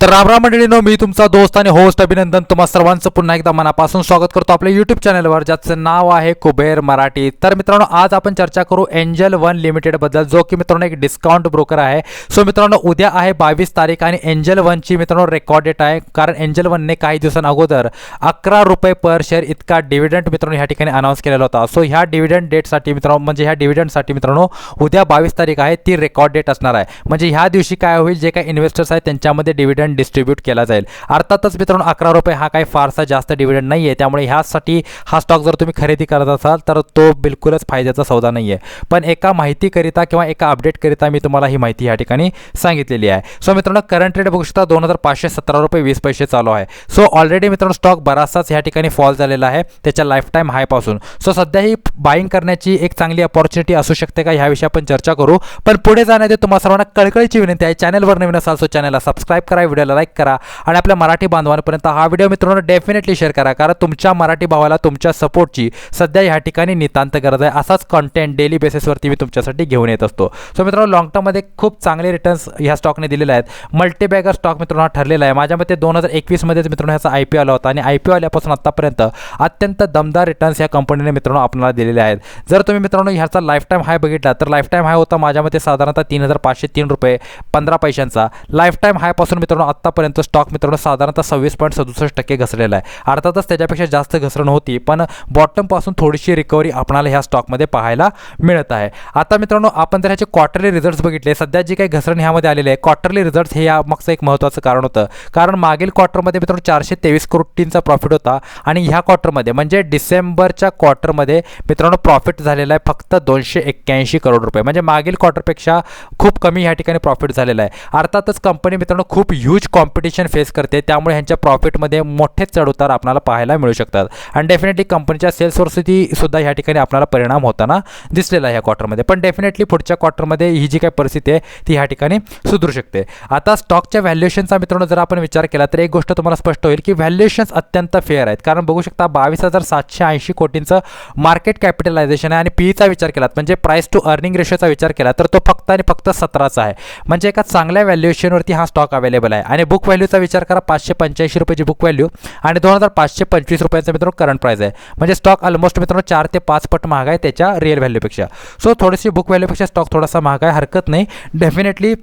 तर रामराम मंडळीनो मी तुमचा दोस्त आणि होस्ट अभिनंदन तुम्हा सर्वांचं पुन्हा एकदा मनापासून स्वागत करतो आपल्या यूट्यूब चॅनलवर ज्याचं नाव आहे कुबेर मराठी. तर मित्रांनो आज आपण चर्चा करू एंजल वन लिमिटेडबद्दल जो की मित्रांनो एक डिस्काउंट ब्रोकर आहे. सो मित्रांनो उद्या आहे बावीस तारीख आणि एंजल वनची मित्रांनो रेकॉर्ड डेट आहे. कारण एंजल वनने काही दिवसांअगोदर अकरा रुपये पर शेअर इतका डिव्हिडंड मित्रांनो ह्या ठिकाणी अनाऊन्स केलेला होता. सो ह्या डिव्हिडंड डेटसाठी मित्रांनो म्हणजे ह्या डिव्हिडंडसाठी मित्रांनो उद्या बावीस तारीख आहे ती रेकॉर्ड डेट असणार आहे. म्हणजे ह्या दिवशी काय होईल जे काही इन्व्हेस्टर्स आहेत त्यांच्यामध्ये डिव्हिडंड डिस्ट्रीब्यूट केला जाईल. अर्थातच मित्रांनो अकरा रुपये हा काही फारसा जास्त डिव्हिडंड नाही आहे त्यामुळे ह्यासाठी हा स्टॉक जर तुम्ही खरेदी करत असाल तर तो बिलकुलच फायद्याचा सौदा नाही आहे पण एका माहितीकरिता किंवा एका अपडेटकरिता मी तुम्हाला ही माहिती या ठिकाणी सांगितलेली आहे. सो मित्रांनो करंट रेट बघू शकता दोन हजार पाचशे सतरा रुपये वीस पैसे चालू आहे. सो ऑलरेडी मित्रांनो स्टॉक बराचसाच या ठिकाणी फॉल झालेला आहे त्याच्या लाईफ टाईम हायपासून सो सध्या ही बाईंग करण्याची एक चांगली अपॉर्च्युनिटी असू शकते का ह्याविषयी आपण चर्चा करू. पण पुढे जाण्याआधी तुम्हाला सर्वांना कळकळीची विनंती आहे. चॅनलवर नवीन असाल सो चॅनलला सबस्क्राईब करा. व्हिडिओला लाईक करा आणि आपल्या मराठी बांधवांपर्यंत हा व्हिडिओ मित्रांनो डेफिनेटली शेअर करा. कारण तुमच्या मराठी भावाला तुमच्या सपोर्टची सध्या ह्या ठिकाणी नितांत गरज आहे. असाच कंटेंट डेली बेसिसवरती मी तुमच्यासाठी घेऊन येत असतो. सो मित्रांनो लॉंग टर्ममध्ये खूप चांगले रिटर्न्स ह्या स्टॉकने दिलेले आहेत. मल्टीबॅगर स्टॉक मित्रांनो हा ठरलेला आहे. माझ्या मते दोन हजार एकवीसमध्येच मित्रांनो ह्याचा आय पी आला होता. आणि आय पी आल्यापासून आत्तापर्यंत अत्यंत दमदार रिटर्न्स या कंपनीने मित्रांनो आपल्याला दिलेले आहेत. जर तुम्ही मित्रांनो ह्याचा लाईफ टाईम हाय बघितला तर लाईफ टाईम हाय होता माझ्या मते साधारणतः तीन हजार पाचशे तीन रुपये पंधरा पैशांचा. लाईफ टाईम हायपासून मित्रांनो आत्तापर्यंत स्टॉक मित्रांनो साधारणतः सव्वीस पॉईंट सदुसष्ट टक्के घसरलेला आहे. अर्थातच त्याच्यापेक्षा जास्त घसरण होती पण बॉटमपासून थोडीशी रिकव्हरी आपणाला ह्या स्टॉकमध्ये पाहायला मिळत आहे. आता मित्रांनो आपण जर ह्याचे क्वार्टरली रिझल्ट्स बघितले. सध्या जे काही घसरण ह्यामध्ये आलेले आहे क्वार्टरली रिझल्ट्स हे या मागचं एक महत्त्वाचं कारण होतं. कारण मागील क्वार्टरमध्ये मित्रांनो चारशे तेवीस कोटींचा प्रॉफिट होता आणि ह्या क्वार्टरमध्ये म्हणजे डिसेंबरच्या क्वार्टरमध्ये मित्रांनो प्रॉफिट झालेला आहे फक्त दोनशे एक्क्याऐंशी करोड रुपये. म्हणजे मागील क्वार्टरपेक्षा खूप कमी ह्या ठिकाणी प्रॉफिट झालेला आहे. अर्थातच कंपनी मित्रांनो खूप यूज ह्यूज कॉम्पिटिशन फेस करते. त्यामुळे ह्यांच्या प्रॉफिटमध्ये मोठे चढउतार आपल्याला पाहायला मिळू शकतात. आणि डेफिनेटली कंपनीच्या सेल्सवरती सुद्धा ह्या ठिकाणी आपल्याला परिणाम होताना दिसलेला आहे ह्या क्वार्टरमध्ये पण डेफिनेटली पुढच्या क्वार्टरमध्ये ही जी काही परिस्थिती आहे ती ह्या ठिकाणी सुधरू शकते. आता स्टॉकच्या व्हॅल्युएशनचा मित्रांनो जर आपण विचार केला तर एक गोष्ट तुम्हाला स्पष्ट होईल की व्हॅल्युएशन्स अत्यंत फेअर आहेत. कारण बघू शकता बावीस हजार सातशे ऐंशी कोटींचं मार्केट कॅपिटलायझेशन आहे. आणि पीईचा विचार केलात म्हणजे प्राईस टू अर्निंग रेशोचा विचार केला तर तो फक्त आणि फक्त सतराचा आहे. म्हणजे एका चांगल्या व्हॅल्युएशनवरती हा स्टॉक अवेलेबल आहे. आणि बुक व्हॅल्यूचा विचार करा पाचशे पंच्याऐंशी रुपयाची बुक व्हॅल्यू आणि दोन हजार पाचशे पंचवीस रुपयाचं मित्रांनो करंट प्राईज आहे. म्हणजे स्टॉक ऑलमोस्ट मित्रांनो चार ते पाच पट महाग आहे त्याच्या रिअल व्हॅल्यूपेक्षा सो थोडीशी बुक व्हॅल्यूपेक्षा स्टॉक थोडासा महाग आहे हरकत नाही. डेफिनेटली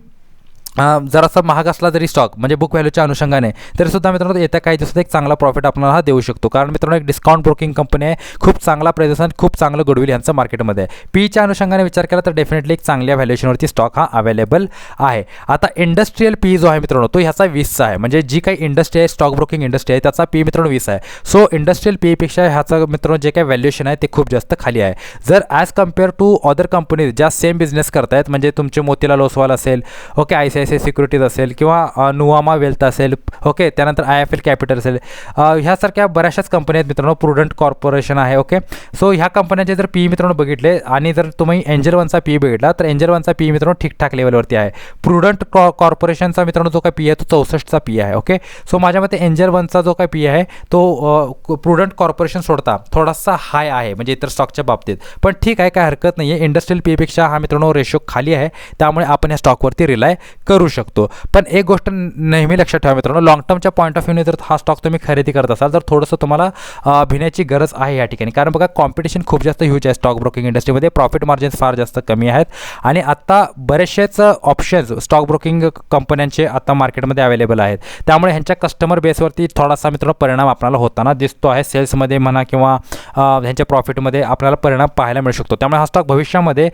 जरासा महाग असला तरी स्टॉक म्हणजे बुक व्हॅल्यूच्या अनुषंगाने. तरी सुद्धा मित्रांनो येत्या काही दिवसात एक चांगला प्रॉफिट आपल्याला हा देऊ शकतो. कारण मित्रांनो एक डिस्काउंट ब्रोकिंग कंपनी आहे. खूप चांगला प्रदर्शन खूप चांगलं गुडविल यांचं मार्केटमध्ये आहे. पीच्या अनुषंगाने विचार केला तर डेफिनेटली एक चांगल्या व्हॅल्युएशनवरती स्टॉक हा अवेलेबल आहे. आता इंडस्ट्रीयल पी जो आहे मित्रांनो तो ह्याचा वीसचा आहे. म्हणजे जी काही इंडस्ट्री आहे स्टॉक ब्रोकिंग इंडस्ट्री आहे त्याचा पी मित्रांनो वीस आहे. सो इंडस्ट्रीयल पीपेक्षा ह्याचं मित्रांनो जे काही व्हॅल्युएशन आहे ते खूप जास्त खाली आहे. जर as compare to other companies ज्या सेम बिझनेस करतायत म्हणजे तुमचे मोतीलाल ओसवाल असेल okay I C S C securities असेल किंवा नुवामा वेल्थ असेल ओके त्यानंतर आय एफ एल कॅपिटल असेल ह्यासारख्या बऱ्याचशाच कंपन्या आहेत मित्रांनो प्रुडंट कॉर्पोरेशन आहे ओके. सो ह्या कंपन्यांचे जर पी मित्रांनो बघितले आणि जर तुम्ही एंजल वनचा पी बघितला तर एंजल वनचा पी मित्रांनो ठीकठाक लेवलवरती आहे. प्रुडंट कॉ कॉर्पोरेशनचा मित्रांनो जो काय पी आहे तो चौसष्टचा पी आहे ओके. सो माझ्या मते एंजल वनचा जो काय पी आहे तो प्रुडंट कॉर्पोरेशन सोडता थोडासा हाय आहे म्हणजे इतर स्टॉकच्या बाबतीत. पण ठीक आहे काय हरकत नाही आहे इंडस्ट्रियल पीपेक्षा हा मित्रांनो रेशो खाली आहे त्यामुळे आपण या स्टॉकवरती रिलाय करू करू शकतो. पण एक गोष्ट नेहमी लक्षात ठेवा मित्रांनो लॉंग टर्मच्या पॉईंट ऑफ व्ह्यूने जर हा स्टॉक तुम्ही खरेदी करत असाल तर थोडंसं तुम्हाला भिण्याची गरज आहे या ठिकाणी. कारण बघा कॉम्पिटिशन खूप जास्त ह्यूज आहे स्टॉक ब्रोकिंग इंडस्ट्रीमध्ये प्रॉफिट मार्जिन्स फार जास्त कमी आहेत. आणि आत्ता बरेचसेच ऑप्शन्स स्टॉक ब्रोकिंग कंपन्यांचे आता मार्केटमध्ये अवेलेबल आहेत. त्यामुळे ह्यांच्या कस्टमर बेसवरती थोडासा मित्रांनो परिणाम आपल्याला होताना दिसतो आहे. सेल्समध्ये म्हणा किंवा ह्यांच्या प्रॉफिटमध्ये आपल्याला परिणाम पाहायला मिळू शकतो. त्यामुळे हा स्टॉक भविष्यामध्ये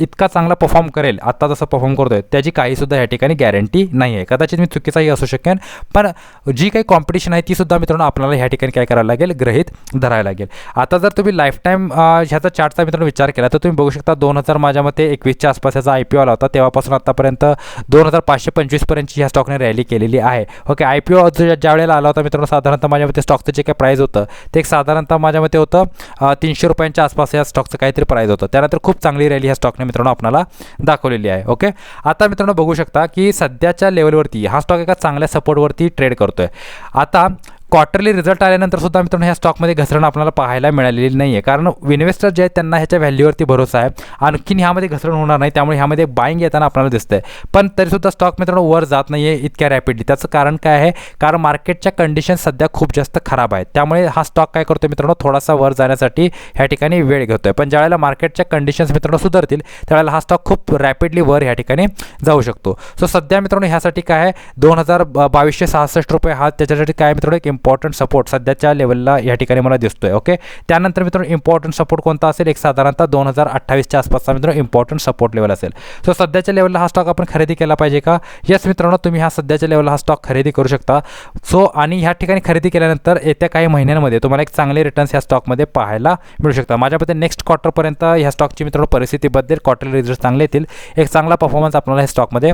इतका चांगला परफॉर्म करेल. आत्ता जसं परफॉर्म करतोय त्याची काहीसुद्धा ह्या ठिकाणी गॅरंटी नाही आहे. कदाचित मी चुकीचाही असू शकेन पण जी काही कॉम्पिटिशन आहे ती सुद्धा मित्रांनो आपल्याला ह्या ठिकाणी काय करायला लागेल? ग्रहित धरायला लागेल. आता जर तुम्ही लाईफ टाईम ह्याचा चार्टचा मित्रांनो विचार केला तर तुम्ही बघू शकता दोन हजार माझ्या मते एकवीसच्या आसपास याचा आय पी ओ आला होता. तेव्हापासून आतापर्यंत दोन हजार पाचशे पंचवीसपर्यंतची ह्या स्टॉकने रॅली केलेली आहे. ओके आय पी ओ ज्या वेळेला आला होता मित्रांनो साधारणतः माझ्या मते स्टॉकचं जे काही प्राईज होतं ते एक साधारणतः माझ्या मते होतं तीनशे रुपयांच्या आसपास या स्टॉकचं काहीतरी प्राईज होतं. त्यानंतर खूप चांगली रॅली ह्या स्टॉकने मित्रांनो आपल्याला दाखवलेली आहे. ओके आता मित्रांनो बघू शकता की सध्याच्या लेवलवरती हा स्टॉक एका चांगल्या सपोर्टवरती ट्रेड करतोय. आता क्वार्टरली रिझल्ट आल्यानंतर सुद्धा मित्रांनो ह्या स्टॉकमध्ये घसरण आपल्याला पाहायला मिळालेली नाही आहे कारण इन्व्हेस्टर जे आहेत त्यांना ह्याच्या व्हॅल्यूवरती भरोसा आहे. आणखीन ह्यामध्ये घसरण होणार नाही. त्यामुळे ह्यामध्ये बाईंग येताना आपल्याला दिसतंय. पण तरीसुद्धा स्टॉक मित्रांनो वर जात नाही आहे इतक्या रॅपिडली त्याचं कारण काय आहे? कारण मार्केटच्या कंडिशन सध्या खूप जास्त खराब आहेत. त्यामुळे हा स्टॉक काय करतो मित्रांनो? थोडासा वर जाण्यासाठी ह्या ठिकाणी वेळ घेतो आहे पण ज्यावेळेला मार्केटच्या कंडिशन्स मित्रांनो सुधारतील त्यावेळेला हा स्टॉक खूप रॅपिडली वर ह्या ठिकाणी जाऊ शकतो. सो सध्या मित्रांनो ह्यासाठी काय आहे? दोन हजार बावीसशे सहासष्ट रुपये हा त्याच्यासाठी काय मित्रांनो? एक इम्पॉर्टंट सपोर्ट सध्याच्या लेवलला या ठिकाणी मला दिसतो आहे ओके त्यानंतर मित्रांनो इम्पॉर्टंट सपोर्ट कोणता असेल? एक साधारणतः दोन हजार अठ्ठावीसच्या आसपासचा मित्रांनो इम्पॉर्टंट सपोर्ट लेवल असेल. सो सध्याच्या लेवलला हा स्टॉक आपण खरेदी केला पाहिजे का? येस मित्रांनो तुम्ही हा सध्याच्या लेवलला हा स्टॉक खरेदी करू शकता. सो आणि ह्या ठिकाणी खरेदी केल्यानंतर येत्या काही महिन्यांमध्ये तुम्हाला एक चांगले रिटर्न्स ह्या स्टॉकमध्ये पाहायला मिळू शकतात. माझ्यामध्ये नेक्स्ट क्वार्टरपर्यंत ह्या स्टॉकची मित्रांनो परिस्थितीबद्दल क्वार्टरली रिझल्ट चांगले येतील. एक चांगला परफॉर्मन्स आपल्याला ह्या स्टॉकमध्ये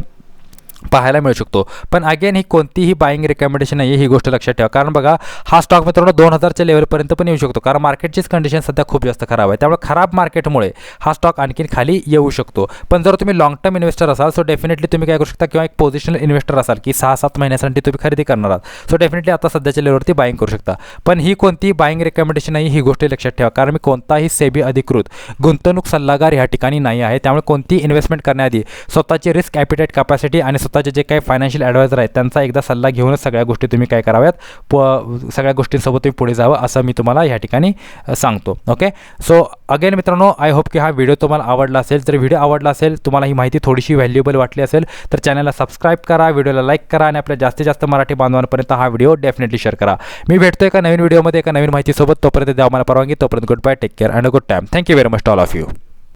पाहायला मिळू शकतो. पण अगेन ही कोणतीही बाईंग रिकमेंडेशन नाही आहे ही गोष्ट लक्षात ठेवा. कारण बघा हा स्टॉक मित्रांनो दोन हजारच्या लेवलपर्यंत पण येऊ शकतो. कारण मार्केटचीच कंडिशन सध्या खूप जास्त खराब आहे. त्यामुळे खराब मार्केटमुळे हा स्टॉक आणखीन खाली येऊ शकतो. पण जर तुम्ही लॉंग टर्म इन्व्हेस्टर असाल सो डेफिनेटली तुम्ही काय करू शकता किंवा एक पोझिशनल इन्व्हेस्टर असाल की सहा सात महिन्यासाठी तुम्ही खरेदी करणार आहात. सो डेफिनेटली आता सध्याच्या लेवलवरती बाईंग करू शकता. पण ही कोणतीही बाईंग रिकमेंडेशन नाही ही गोष्ट लक्षात ठेवा. कारण मी कोणताही सेबी अधिकृत गुंतवणूक सल्लागार ह्या ठिकाणी नाही आहे. त्यामुळे कोणतीही इन्व्हेस्टमेंट करण्याआधी स्वतःची रिस्क ॲपिटेट कॅपॅसिटी आणि स्वतःचे जे काही फायनान्शियल ॲडवायझर आहेत त्यांचा एकदा सल्ला घेऊनच सगळ्या गोष्टी तुम्ही काय कराव्यात. प सगळ्या गोष्टींसोबत तुम्ही पुढे जावं असं मी तुम्हाला या ठिकाणी सांगतो. ओके सो अगेन मित्रांनो आय होप की हा व्हिडिओ तुम्हाला आवडला असेल. तर व्हिडिओ आवडला असेल तुम्हाला ही माहिती थोडीशी व्हॅल्युएबल वाटली असेल तर चॅनलला सबस्क्राईब करा व्हिडिओला लाईक करा आणि आपल्या जास्तीत जास्त मराठी बांधवांपर्यंत हा व्हिडिओ डेफिनेटली शेअर करा. मी भेटतो एका नवीन व्हिडिओमध्ये एका नवीन माहितीसोबत. तोपर्यंत द्या मला परवानगी. तोपर्यंत good bye take care and good time thank you very much all of you